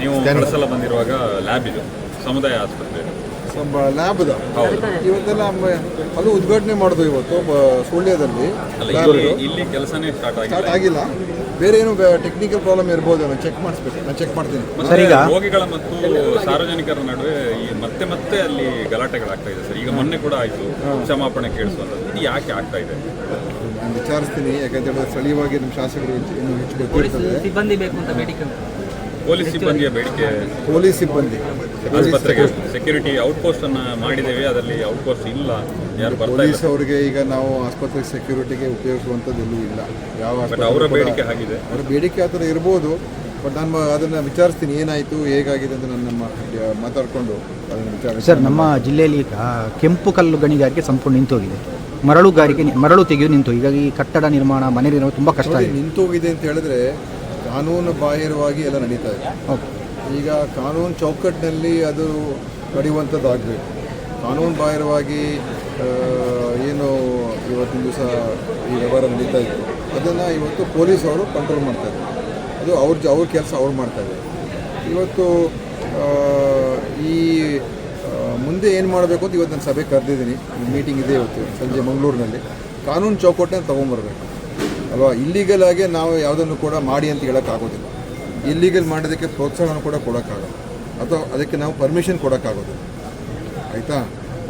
ನೀವು ಸಲ ಬಂದಿರುವಾಗ ಲ್ಯಾಬ್ ಇದು ಸಮುದಾಯ ಆಸ್ಪತ್ರೆ ಲ್ಯಾಬ್ದ ಇವತ್ತೆಲ್ಲ ಅದು ಉದ್ಘಾಟನೆ ಮಾಡಿದ್ವು ಇವತ್ತು ಬ- ಸುಳ್ಯದಲ್ಲಿ. ಇಲ್ಲಿ ಕೆಲಸನೇ ಸ್ಟಾರ್ಟ್ ಆಗಿಲ್ಲ. ಬೇರೆ ಏನು ಟೆಕ್ನಿಕಲ್ ಪ್ರಾಬ್ಲಮ್ ಇರ್ಬೋದು ನಾನು ಚೆಕ್ ಮಾಡಿಸ್ಬೇಕು. ನಾನು ಚೆಕ್ ಮಾಡ್ತೀನಿ. ಮತ್ತೆ ರೋಗಿಗಳ ಮತ್ತು ಸಾರ್ವಜನಿಕರ ನಡುವೆ ಈ ಮತ್ತೆ ಮತ್ತೆ ಅಲ್ಲಿ ಗಲಾಟೆಗಳಾಗ್ತಾ ಇದೆ ಸರ್. ಈಗ ಮೊನ್ನೆ ಕೂಡ ಆಯ್ತು. ಕ್ಷಮಾಪಣೆ ಕೇಳಿಸುವಂಥದ್ದು ಇದು ಯಾಕೆ ಆಗ್ತಾ ಇದೆ? ನಾನು ವಿಚಾರಿಸ್ತೀನಿ ಯಾಕಂತ ಹೇಳಿದ್ರೆ ಸ್ಥಳೀಯವಾಗಿ ನಮ್ಮ ಶಾಸಕರು ಹೆಚ್ಚು- ಇನ್ನೂ ಹೆಚ್ಚು ಗೊತ್ತಿರ್ತದೆ. ಸಿಬ್ಬಂದಿ ಬೇಕು ಅಂತ ಬೇಡಿಕೆ. ಪೊಲೀಸ್ ಸಿಬ್ಬಂದಿಯ ಬೇಡಿಕೆ ಪೊಲೀಸ್ ಸಿಬ್ಬಂದಿ. ಆಸ್ಪತ್ರೆಗೆ ಸೆಕ್ಯೂರಿಟಿ ಔಟ್ಪೋಸ್ಟ್ ಅನ್ನ ಮಾಡಿದ್ದೇವೆ ಅದರಲ್ಲಿ ಔಟ್ಪೋಸ್ಟ್ ಇಲ್ಲ. ಯಾರು ಬರ್ತಾ ಇಲ್ಲ. ಪೊಲೀಸ್ ಅವರಿಗೆ ಈಗ ನಾವು ಆಸ್ಪತ್ರೆ ಸೆಕ್ಯೂರಿಟಿಗೆ ಉಪಯೋಗಿಸುವಂಥದ್ದು ಎಲ್ಲೂ ಇಲ್ಲ. ಯಾವ ಬಟ್ ಆಸ್ಪತ್ರೆ ಅವರ ಕೂಡ- ಬೇಡಿಕೆ ಆಗಿದೆ ಅವರ ಬೇಡಿಕೆ ಆ ಥರ ಇರ್ಬೋದು. ಬಟ್ ನಾನು ಅದನ್ನ ವಿಚಾರಿಸ್ತೀನಿ ಏನಾಯಿತು ಹೇಗಾಗಿದೆ ಅಂತ ನಾನು ನಮ್ಮ ಮಾತಾಡ್ಕೊಂಡು ಅದನ್ನು ವಿಚಾರಿಸಿ ಸರ್ ನಮ್ಮ ಜಿಲ್ಲೆಯಲ್ಲಿ ಈಗ ಕೆಂಪು ಕಲ್ಲು ಗಣಿಗಾರಿಕೆ ಸಂಪೂರ್ಣ ನಿಂತೋಗಿದೆ. ಮರಳುಗಾರಿಕೆ ನಿ- ಮರಳು ತೆಗೆದು ನಿಂತು ಹೀಗಾಗಿ ಕಟ್ಟಡ ನಿರ್ಮಾಣ ಮನೆ ನಿರ್ಮಾಣ ತುಂಬ ಕಷ್ಟ ಆಗಿದೆ ಆಗಿದೆ. ನಿಂತೋಗಿದೆ ಅಂತ ಹೇಳಿದ್ರೆ ಕಾನೂನು ಬಾಹಿರವಾಗಿ ಎಲ್ಲ ನಡೀತಾ ಇದೆ. ಈಗ ಕಾನೂನು ಚೌಕಟ್ಟಿನಲ್ಲಿ ಅದು ನಡೆಯುವಂಥದ್ದಾಗಬೇಕು. ಕಾನೂನು ಬಾಹಿರವಾಗಿ ಏನು ಇವತ್ತಿನ ದಿವಸ ಈ ವ್ಯವಹಾರ ನಡೀತಾ ಇತ್ತು ಅದನ್ನು ಇವತ್ತು ಪೊಲೀಸ್ ಅವರು ಕಂಟ್ರೋಲ್ ಮಾಡ್ತಾರೆ ಇದ್ದಾರೆ. ಅದು ಅವ್ರ ಜ ಅವ್ರ ಕೆಲಸ ಅವ್ರು ಮಾಡ್ತಾರೆ ಇದ್ದಾರೆ. ಇವತ್ತು ಈ ಮುಂದೆ ಏನು ಮಾಡಬೇಕು ಅಂತ ಇವತ್ತು ನಾನು ಸಭೆ ಕರೆದಿದ್ದೀನಿ. ಮೀಟಿಂಗ್ ಇದೆ ಇವತ್ತು ಸಂಜೆ ಮಂಗಳೂರಿನಲ್ಲಿ. ಕಾನೂನು ಚೌಕಟ್ಟನ್ನ ತೊಗೊಂಬರ್ಬೇಕು. ಅಲ್ವಾ? ಇಲ್ಲಿಗಲ್ ಆಗಿ ನಾವು ಯಾವುದನ್ನು ಕೂಡ ಮಾಡಿ ಅಂತ ಹೇಳೋಕ್ಕಾಗೋದಿಲ್ಲ. ಇಲ್ಲಿಗಲ್ ಮಾಡೋದಕ್ಕೆ ಪ್ರೋತ್ಸಾಹವನ್ನು ಕೂಡ ಕೊಡೋಕ್ಕಾಗಲ್ಲ. ಅಥವಾ ಅದಕ್ಕೆ ನಾವು ಪರ್ಮಿಷನ್ ಕೊಡೋಕ್ಕಾಗೋದಿಲ್ಲ. ಆಯಿತಾ?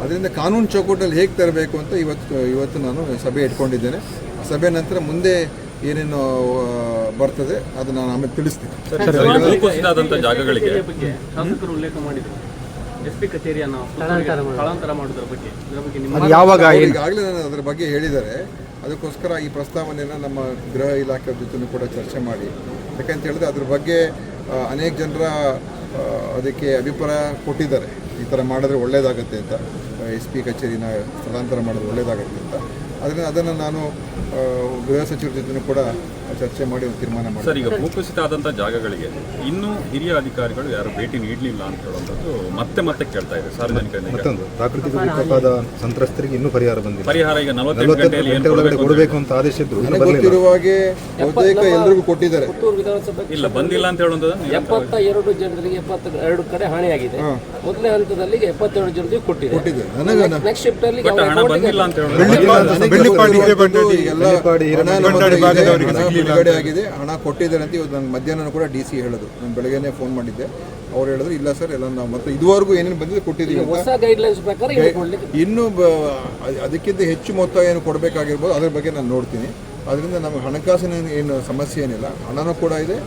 ಅದರಿಂದ ಕಾನೂನು ಚೌಕಟ್ಟಲ್ಲಿ ಹೇಗೆ ತರಬೇಕು ಅಂತ ಇವತ್ತು ಇವತ್ತು ನಾನು ಸಭೆ ಇಟ್ಕೊಂಡಿದ್ದೇನೆ. ಸಭೆ ನಂತರ ಮುಂದೆ ಏನೇನು ಬರ್ತದೆ ಅದು ನಾನು ಆಮೇಲೆ ತಿಳಿಸ್ತೀನಿ. ಜಾಗಗಳಿಗೆ. ಬಗ್ಗೆ ಶಾಸಕರು ಉಲ್ಲೇಖ ಮಾಡಿದ್ರು. ಎಸ್ ಪಿ ಕಚೇರಿಯನ್ನು ಪುತ್ತೂರಿಗೆ ಸ್ಥಳಾಂತರ ಮಾಡೋದ್ರ ಬಗ್ಗೆ ಯಾವಾಗ ಈಗಾಗಲೇ ನಾನು ಅದರ ಬಗ್ಗೆ ಹೇಳಿದ್ದಾರೆ. ಅದಕ್ಕೋಸ್ಕರ ಈ ಪ್ರಸ್ತಾವನೆಯನ್ನು ನಮ್ಮ ಗೃಹ ಇಲಾಖೆ ಜೊತೆ ಕೂಡ ಚರ್ಚೆ ಮಾಡಿ. ಯಾಕಂತ ಹೇಳಿದ್ರೆ ಅದ್ರ ಬಗ್ಗೆ ಅನೇಕ ಜನರ ಅದಕ್ಕೆ ಅಭಿಪ್ರಾಯ ಕೊಟ್ಟಿದ್ದಾರೆ. ಈ ಥರ ಮಾಡಿದ್ರೆ ಒಳ್ಳೆಯದಾಗುತ್ತೆ ಅಂತ ಎಸ್ ಪಿ ಕಚೇರಿನ ಸ್ಥಳಾಂತರ ಮಾಡಿದ್ರೆ ಒಳ್ಳೆಯದಾಗುತ್ತೆ ಅಂತ. ಅದರಿಂದ ಅದನ್ನು ನಾನು ಗೃಹ ಸಚಿವರ ಜೊತೆ ಕೂಡ ಚರ್ಚೆ ಮಾಡಿ ಒಂದು ತೀರ್ಮಾನ ಮಾಡಿ ಸರ್ ಈಗ ಭೂಕುಸಿತ ಆದಂಥ ಜಾಗಗಳಿಗೆ ಇನ್ನೂ ಹಿರಿಯ ಅಧಿಕಾರಿಗಳು ಯಾರು ಭೇಟಿ ನೀಡಲಿಲ್ಲ ಅಂತ ಹೇಳುವಂಥದ್ದು ಮತ್ತೆ ಮತ್ತೆ ಕೇಳ್ತಾ ಇದೆ ಸಾರ್ವಜನಿಕರಿಂದ. ಮತ್ತೊಂದು ಪ್ರಾಕೃತಿಕ ವಿಕೋಪದ ಸಂತ್ರಸ್ತರಿಗೆ ಇನ್ನೂ ಪರಿಹಾರ ಬಂದಿದೆ ಪರಿಹಾರ ಈಗ ನಲವತ್ತೆಂಟು ಗಂಟೆಯಲ್ಲಿ ಏನು ಒಳಗಡೆ ಕೊಡಬೇಕು ಅಂತ ಆದೇಶ ಇದ್ರು ಇನ್ನೂ ನನಗೆ ಬರಲಿಲ್ಲ. ಗೊತ್ತಿರುವ ಹಾಗೆ ಬಹುತೇಕ ಎಲ್ರಿಗೂ ಕೊಟ್ಟಿದ್ದಾರೆ. ಪುತ್ತೂರು ವಿಧಾನಸಭೆ ಇಲ್ಲ ಬಂದಿಲ್ಲ ಅಂತ ಹೇಳುವಂಥದ್ದು ಎಪ್ಪತ್ತ ಎರಡು ಜನರಿಗೆ ಎಪ್ಪತ್ತ ಎರಡು ಕಡೆ ಹಾನಿಯಾಗಿದೆ. ಮೊದಲನೇ ಹಂತದಲ್ಲಿ ಎಪ್ಪತ್ತೆರಡು ಜನರಿಗೆ ಕೊಟ್ಟಿದೆ. ನೆಕ್ಸ್ಟ್ ಶಿಫ್ಟ್ ಅಲ್ಲಿ ಹಣ ಬಂದಿಲ್ಲ ಅಂತ ಹೇಳೋದು. ಬೆಳ್ಳಿಪಾಡಿ ಎಲ್ಲ ಬಿಡುಗಡೆ ಆಗಿದೆ. ಹಣ ಕೊಟ್ಟಿದ್ದಾರೆ ಅಂತ ಇವತ್ತು ನಂಗೆ ಮಧ್ಯಾಹ್ನ ಕೂಡ ಡಿ ಸಿ ಹೇಳೋದು. ನಾನು ಬೆಳಗ್ಗೆನೆ ಫೋನ್ ಮಾಡಿದ್ದೆ. ಅವ್ರು ಹೇಳಿದ್ರು ಇಲ್ಲ ಸರ್ ಎಲ್ಲ ನಾವು ಮತ್ತೆ ಇದುವರೆಗೂ ಏನೇನು ಬಂದಿದೆ ಕೊಟ್ಟಿದ್ದೀವಿ ಅಂತ. ಹೊಸ ಗೈಡ್ಲೈನ್ಸ್ ಪ್ರಕಾರ ಇನ್ನು ಬ- ಅದಕ್ಕಿಂತ ಹೆಚ್ಚು ಮೊತ್ತ ಏನು ಕೊಡಬೇಕಾಗಿರ್ಬೋದು ಅದ್ರ ಬಗ್ಗೆ ನಾನು ನೋಡ್ತೀನಿ. ಅದರಿಂದ ನಮಗೆ ಹಣಕಾಸಿನ ಏನು ಸಮಸ್ಯೆ ಏನಿಲ್ಲ. ಹಣನೂ ಕೂಡ ಇದೆ.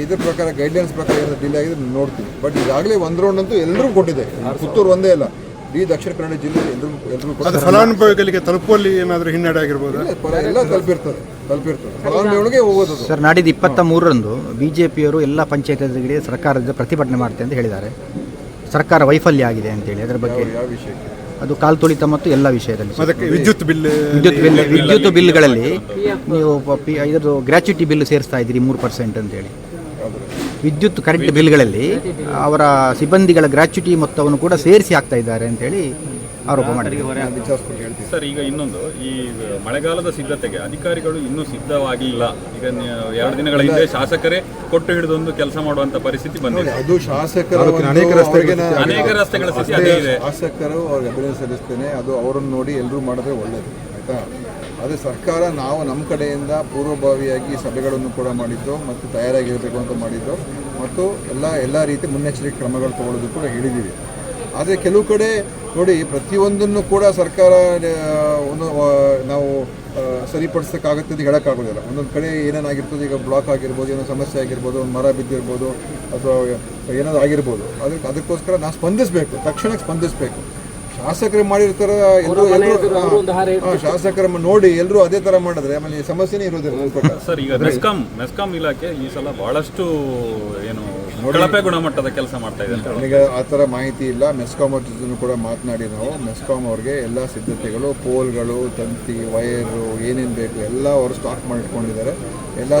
ಇದ್ರ ಪ್ರಕಾರ ಗೈಡ್ಲೈನ್ಸ್ ಪ್ರಕಾರ ಏನು ಡಿಲೇ ಆಗಿದೆ ನಾನು ನೋಡ್ತೀನಿ. ಬಟ್ ಈಗಾಗಲೇ ಒಂದು ರೌಂಡ್ ಅಂತೂ ಎಲ್ಲರೂ ಕೊಟ್ಟಿದೆ. ಪುತ್ತೂರು ಒಂದೇ ಅಲ್ಲ. ಇಡೀ ದಕ್ಷಿಣ ಕನ್ನಡ ಜಿಲ್ಲೆ ಎಲ್ಲರೂ ಫಲಾನುಭವಿಗಳಿಗೆ ತಲುಪುವಲ್ಲಿ ಏನಾದರೂ ಹಿನ್ನಡೆ ಆಗಿರ್ಬೋದು? ಎಲ್ಲ ತಲುಪಿರ್ತದೆ ತಲುಪಿರ್ತದೆ. ಫಲಾನುಭವಿಗಳಿಗೆ ಹೋಗೋದು ಅದು. ಸರ್ ನಾಡಿದ್ದು ಇಪ್ಪತ್ತ ಮೂರರಂದು ಬಿ ಜೆ ಪಿಯವರು ಎಲ್ಲ ಪಂಚಾಯತ್ಗಳಿಗೆ ಸರ್ಕಾರದ ಪ್ರತಿಭಟನೆ ಮಾಡ್ತೆ ಅಂತ ಹೇಳಿದ್ದಾರೆ. ಸರ್ಕಾರ ವೈಫಲ್ಯ ಆಗಿದೆ ಅಂತೇಳಿ ಅದರ ಬಗ್ಗೆ ಯಾವ ವಿಷಯಕ್ಕೆ? ಅದು ಕಾಲ್ ತುಳಿತ ಮತ್ತು ಎಲ್ಲ ವಿಷಯದಲ್ಲಿ ಸರ್. ಅದಕ್ಕೆ ವಿದ್ಯುತ್ ಬಿಲ್ ವಿದ್ಯುತ್ ಬಿಲ್ ವಿದ್ಯುತ್ ಬಿಲ್ಗಳಲ್ಲಿ ನೀವು ಪ- ಪಿ ಇದರದ್ದು ಗ್ರ್ಯಾಚ್ಯುಟಿ ಬಿಲ್ ಸೇರಿಸ್ತಾ ಇದ್ದೀರಿ ಮೂರು ಪರ್ಸೆಂಟ್ ಅಂತೇಳಿ ವಿದ್ಯುತ್ ಕರೆಂಟ್ ಬಿಲ್ಗಳಲ್ಲಿ ಅವರ ಸಿಬ್ಬಂದಿಗಳ ಗ್ರಾಚ್ಯುಟಿ ಮೊತ್ತವನ್ನು ಕೂಡ ಸೇರಿಸಿ ಹಾಕ್ತಾ ಇದ್ದಾರೆ ಅಂತೇಳಿ ಆರೋಪ ಮಾಡಿದ್ದಾರೆ. ಸರ್ ಈಗ ಇನ್ನೊಂದು ಈ ಮಳೆಗಾಲದ ಸಿದ್ಧತೆಗೆ ಅಧಿಕಾರಿಗಳು ಇನ್ನೂ ಸಿದ್ಧವಾಗಿಲ್ಲ. ಈಗ ಎರಡು ದಿನಗಳ ಹಿಂದೆ ಶಾಸಕರೇ ಕೊಟ್ಟು ಹಿಡಿದೊಂದು ಕೆಲಸ ಮಾಡುವಂತ ಪರಿಸ್ಥಿತಿ ಬಂದಿದೆ. ಅದು ಶಾಸಕರ ಅನೇಕ ರಸ್ತೆಗೆ ಅನೇಕ ರಸ್ತೆಗಳ ಸ್ಥಿತಿ ಅಷ್ಟೇ ಅದೇ ಇದೆ. ಶಾಸಕರು ಅವ್ರಿಗೆ ಅಭಿನಂದನೆ ಸಲ್ಲಿಸ್ತೇನೆ ಅದು ಅವರನ್ನು ನೋಡಿ ಎಲ್ಲರೂ ಮಾಡಿದ್ರೆ ಒಳ್ಳೆಯದು ಆಯಿತಾ? ಅದೇ ಸರ್ಕಾರ ನಾವು ನಮ್ಮ ಕಡೆಯಿಂದ ಪೂರ್ವಭಾವಿಯಾಗಿ ಸಭೆಗಳನ್ನು ಕೂಡ ಮಾಡಿದ್ದು ಮತ್ತು ತಯಾರಾಗಿರಬೇಕು ಅಂತ ಮಾಡಿದ್ದು ಮತ್ತು ಎಲ್ಲ ಎಲ್ಲ ರೀತಿ ಮುನ್ನೆಚ್ಚರಿಕೆ ಕ್ರಮಗಳು ತಗೊಳ್ಳೋದು ಕೂಡ ಹೇಳಿದ್ದೀವಿ. ಆದರೆ ಕೆಲವು ಕಡೆ ನೋಡಿ ಪ್ರತಿಯೊಂದನ್ನು ಕೂಡ ಸರ್ಕಾರ ಒಂದು ನಾವು ಸರಿಪಡಿಸೋಕ್ಕಾಗುತ್ತೆ ಅಂತ ಹೇಳೋಕ್ಕಾಗೋದಿಲ್ಲ. ಒಂದೊಂದು ಕಡೆ ಏನೇನಾಗಿರ್ತದೆ, ಈಗ ಬ್ಲಾಕ್ ಆಗಿರ್ಬೋದು, ಏನೋ ಸಮಸ್ಯೆ ಆಗಿರ್ಬೋದು, ಒಂದು ಮರ ಬಿದ್ದಿರ್ಬೋದು, ಅಥವಾ ಏನಾದರೂ ಆಗಿರ್ಬೋದು ಅದಕ್ಕೆ ಅದಕ್ಕೋಸ್ಕರ ನಾವು ಸ್ಪಂದಿಸಬೇಕು ತಕ್ಷಣಕ್ಕೆ ಸ್ಪಂದಿಸಬೇಕು. ಶಾಸಕರು ಮಾಡಿರ್ತಾರ ಶಾಸಕರ ನೋಡಿ ಎಲ್ಲರೂ ಅದೇ ತರ ಮಾಡಿದ್ರೆ ಆಮೇಲೆ ಸಮಸ್ಯೆನೇ ಇರೋದಿಲ್ಲ ಸರ್ ಈಗ ಮೆಸ್ಕಾಂ ಮೆಸ್ಕಾಂ ಇಲಾಖೆ ಈ ಸಲ ಬಹಳಷ್ಟು ಏನು ಕಳಪೆ ಗುಣಮಟ್ಟದ ಕೆಲಸ ಮಾಡ್ತಾ ಇದೆ. ನನಗೆ ಆ ಥರ ಮಾಹಿತಿ ಇಲ್ಲ. ಮೆಸ್ಕಾಮ್ ಅವ್ರ ಜೊತೆ ಕೂಡ ಮಾತನಾಡಿ ನಾವು. ಮೆಸ್ಕಾಂ ಅವ್ರಿಗೆ ಎಲ್ಲ ಸಿದ್ಧತೆಗಳು ಪೋಲ್ಗಳು ತಂತಿ ವೈರು ಏನೇನು ಬೇಕು ಎಲ್ಲ ಅವರು ಸ್ಟಾಕ್ ಮಾಡಿಟ್ಕೊಂಡಿದ್ದಾರೆ. ಎಲ್ಲ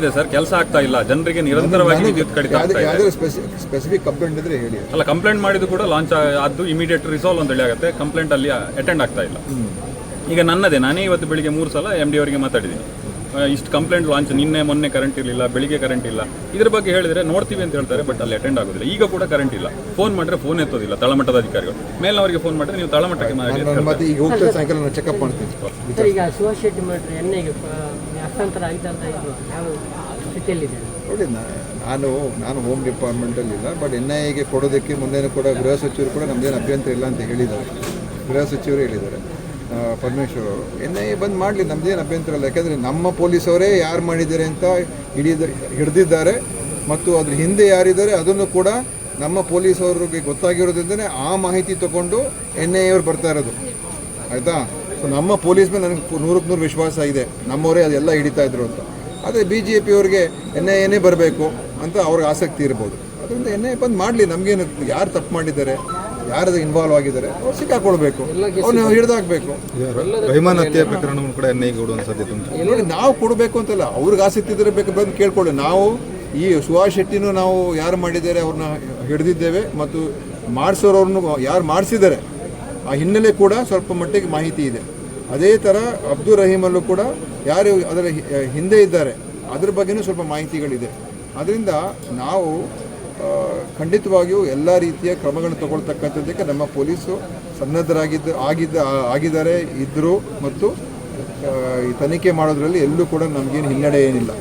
ಇದೆ ಸರ್. ಕೆಲಸ ಆಗ್ತಾ ಇಲ್ಲ. ಜನರಿಗೆ ನಿರಂತರವಾಗಿ ವಿದ್ಯುತ್ ಕಡಿತ ಸ್ಪೆಸಿಫಿಕ್ ಕಂಪ್ಲೇಂಟ್ ಇದ್ರೆ ಹೇಳಿ ಅಲ್ಲ ಕಂಪ್ಲೇಂಟ್ ಮಾಡಿದ್ರು ಕೂಡ ಲಾಂಚ್ ಅದು ಇಮಿಡಿಯೇಟ್ ರಿಸಾಲ್ವ್ ಅಂತ ಹೇಳಿ ಆಗುತ್ತೆ. ಕಂಪ್ಲೇಂಟ್ ಅಲ್ಲಿ ಅಟೆಂಡ್ ಆಗ್ತಾ ಇಲ್ಲ. ಈಗ ನನ್ನದೇ. ನಾನೇ ಇವತ್ತು ಬೆಳಿಗ್ಗೆ ಮೂರು ಸಲ ಎಂ ಡಿ ಅವರಿಗೆ ಮಾತಾಡಿದ್ದೀನಿ. ಇಷ್ಟು ಕಂಪ್ಲೇಂಟ್ ಲಾಂಚ್ ನಿನ್ನೆ ಮೊನ್ನೆ ಕರೆಂಟ್ ಇರಲಿಲ್ಲ ಬೆಳಿಗ್ಗೆ ಕರೆಂಟ್ ಇಲ್ಲ. ಇದ್ರ ಬಗ್ಗೆ ಹೇಳಿದ್ರೆ ನೋಡ್ತೀವಿ ಅಂತ ಹೇಳ್ತಾರೆ ಬಟ್ ಅಲ್ಲಿ ಅಟೆಂಡ್ ಆಗೋದಿಲ್ಲ. ಈಗ ಕೂಡ ಕರೆಂಟ್ ಇಲ್ಲ. ಫೋನ್ ಮಾಡಿದ್ರೆ ಫೋನ್ ಎತ್ತೋದಿಲ್ಲ ತಳಮಟ್ಟದ ಅಧಿಕಾರಿಗಳು. ಮೇಲ್ನವರಿಗೆ ಫೋನ್ ಮಾಡಿದ್ರೆ ನೀವು ತಳಮಟ್ಟಕ್ಕೆ ಮಾಡಿ ಈಗ ಹೋಗ್ತಾ ಸಾಯಂಕಾಲ ನಾನು ಚೆಕಪ್ ಮಾಡ್ತೀನಿ. ಸರ್ ಈಗ ಸುಭಾಷ್ ಶೆಟ್ಟಿ ಮಾಡಿದ್ರೆ ಎಣ್ಣೆಗೆ ಹಸ್ತಾಂತರ ಆಗಿದೆ ಅಂತ ಇದು ಯಾವ ಸ್ಥಿತಿಯಲ್ಲಿದೆ? ನೋಡಿ ನಾನು ನಾನು ಹೋಮ್ ಡಿಪಾರ್ಟ್ಮೆಂಟಲ್ಲಿ ಇಲ್ಲ ಬಟ್ ಎನ್ ಐ ಎಗೆ ಕೊಡೋದಕ್ಕೆ ಮುಂದೆ ಕೂಡ ಗೃಹ ಸಚಿವರು ಕೂಡ ನಮ್ಮದೇನು ಅಭ್ಯಂತರ ಇಲ್ಲ ಅಂತ ಹೇಳಿದ್ದಾರೆ. ಗೃಹ ಸಚಿವರು ಹೇಳಿದ್ದಾರೆ. ಪರಮೇಶ್ವರ್ ಅವರು. ಎನ್ ಐ ಎ ಬಂದ್ ಮಾಡಲಿ ನಮ್ದೇನು ಅಭ್ಯಂತರ ಇಲ್ಲ. ಯಾಕೆಂದರೆ ನಮ್ಮ ಪೊಲೀಸವರೇ ಯಾರು ಮಾಡಿದ್ದಾರೆ ಅಂತ ಹಿಡಿದ, ಹಿಡಿದಿದ್ದಾರೆ. ಮತ್ತು ಅದ್ರ ಹಿಂದೆ ಯಾರಿದ್ದಾರೆ, ಅದನ್ನು ಕೂಡ ನಮ್ಮ ಪೊಲೀಸವ್ರಿಗೆ ಗೊತ್ತಾಗಿರೋದ್ರಿಂದನೇ ಆ ಮಾಹಿತಿ ತಗೊಂಡು ಎನ್ ಐ ಅವ್ರು ಬರ್ತಾ ಇರೋದು. ಆಯಿತಾ? ಸೊ ನಮ್ಮ ಪೊಲೀಸ್ ಮೇಲೆ ನನಗೆ ನೂರಕ್ಕೆ ನೂರು ವಿಶ್ವಾಸ ಇದೆ. ನಮ್ಮವರೇ ಅದೆಲ್ಲ ಹಿಡಿತಾ ಇದ್ರು ಅಂತ. ಆದರೆ ಬಿ ಜೆ ಪಿಯವ್ರಿಗೆ ಎನ್ ಐ ಎನೇ ಬರಬೇಕು ಅಂತ ಅವ್ರಿಗೆ ಆಸಕ್ತಿ ಇರ್ಬೋದು. ಅದರಿಂದ ಎನ್ ಐ ಬಂದು ಮಾಡಲಿ. ನಮಗೇನು ಯಾರು ತಪ್ಪು ಮಾಡಿದ್ದಾರೆ? ಯಾರು ಇನ್ವಾಲ್ವ್ ಆಗಿದ್ದಾರೆ ಅವ್ರು ಸಿಕ್ಕಾಕೊಳ್ಬೇಕು. ಅವ್ರು ಹಿಡಿದಾಕ್ಬೇಕು. ಹತ್ಯೆ ಪ್ರಕರಣವನ್ನು ಕೂಡ ಎನ್ಐಗೆ ಕೊಡುವಂತ ಸಾಧ್ಯತೆ ಉಂಟು ನೋಡಿ ನಾವು ಕೊಡಬೇಕು ಅಂತಲ್ಲ ಅವ್ರಿಗೆ ಆಸಕ್ತಿ ಇದ್ರೆ ಬೇಕು ಬಂದು ಕೇಳ್ಕೊಳ್ಳಿ. ನಾವು ಈ ಸುಭಾಷ್ ಶೆಟ್ಟಿನೂ ನಾವು ಯಾರು ಮಾಡಿದ್ದಾರೆ ಅವ್ರನ್ನ ಹಿಡಿದಿದ್ದೇವೆ ಮತ್ತು ಮಾಡಿಸೋರವ್ರನ್ನು ಯಾರು ಮಾಡಿಸಿದ್ದಾರೆ ಆ ಹಿನ್ನೆಲೆ ಕೂಡ ಸ್ವಲ್ಪ ಮಟ್ಟಿಗೆ ಮಾಹಿತಿ ಇದೆ. ಅದೇ ಥರ ಅಬ್ದುಲ್ ರಹೀಮಲ್ಲೂ ಕೂಡ ಯಾರು ಅದರ ಹಿಂದೆ ಇದ್ದಾರೆ ಅದ್ರ ಬಗ್ಗೆನೂ ಸ್ವಲ್ಪ ಮಾಹಿತಿಗಳಿದೆ. ಅದರಿಂದ ನಾವು ಖಂಡಿತವಾಗಿಯೂ ಎಲ್ಲ ರೀತಿಯ ಕ್ರಮಗಳನ್ನು ತಗೊಳ್ತಕ್ಕಂಥದ್ದಕ್ಕೆ ನಮ್ಮ ಪೊಲೀಸು ಸನ್ನದ್ಧರಾಗಿದ್ದ, ಆಗಿದ್ದ ಆಗಿದ್ದಾರೆ ಇದ್ದರು ಮತ್ತು ಈ ತನಿಖೆ ಮಾಡೋದ್ರಲ್ಲಿ ಎಲ್ಲೂ ಕೂಡ ನಮಗೇನು ಹಿನ್ನಡೆ ಏನಿಲ್ಲ.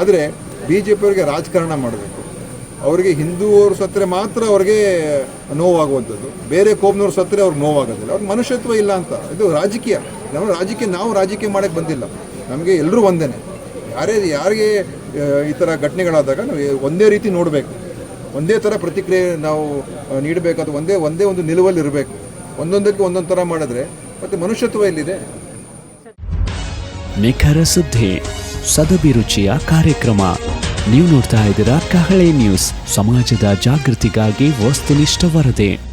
ಆದರೆ ಬಿ ಜೆ ಪಿಯವರಿಗೆ ರಾಜಕಾರಣ ಮಾಡಬೇಕು. ಅವರಿಗೆ ಹಿಂದೂವರು ಸತ್ತರೆ ಮಾತ್ರ ಅವ್ರಿಗೆ ನೋವಾಗುವಂಥದ್ದು. ಬೇರೆ ಕೋಮ್ನವ್ರು ಸತ್ತರೆ ಅವ್ರಿಗೆ ನೋವಾಗೋದಿಲ್ಲ. ಅವ್ರ ಮನುಷ್ಯತ್ವ ಇಲ್ಲ ಅಂತ. ಇದು ರಾಜಕೀಯ. ನಾವು ರಾಜಕೀಯ ನಾವು ರಾಜಕೀಯ ಮಾಡೋಕ್ಕೆ ಬಂದಿಲ್ಲ. ನಮಗೆ ಎಲ್ಲರೂ ಒಂದೇನೆ. ಯಾರೇ, ಯಾರಿಗೆ ಈ ಥರ ಘಟನೆಗಳಾದಾಗ ನಾವು ಒಂದೇ ರೀತಿ ನೋಡಬೇಕು. ಒಂದೇ ಥರ ಪ್ರತಿಕ್ರಿಯೆ ನಾವು ನೀಡಬೇಕಾದ ಒಂದೇ ಒಂದೇ ಒಂದು ನಿಲುವಲ್ಲಿ ಇರಬೇಕು ಒಂದೊಂದಕ್ಕೆ ಒಂದೊಂದು ಥರ ಮಾಡಿದ್ರೆ ಮತ್ತು ಮನುಷ್ಯತ್ವ ಎಲ್ಲಿದೆ? ನಿಖರ ಸುದ್ದಿ ಸದಭಿರುಚಿಯ ಕಾರ್ಯಕ್ರಮ. ನೀವು ನೋಡ್ತಾ ಇದ್ದೀರಾ ಕಹಳೆ ನ್ಯೂಸ್. ಸಮಾಜದ ಜಾಗೃತಿಗಾಗಿ ವಸ್ತುನಿಷ್ಠ ವರದಿ.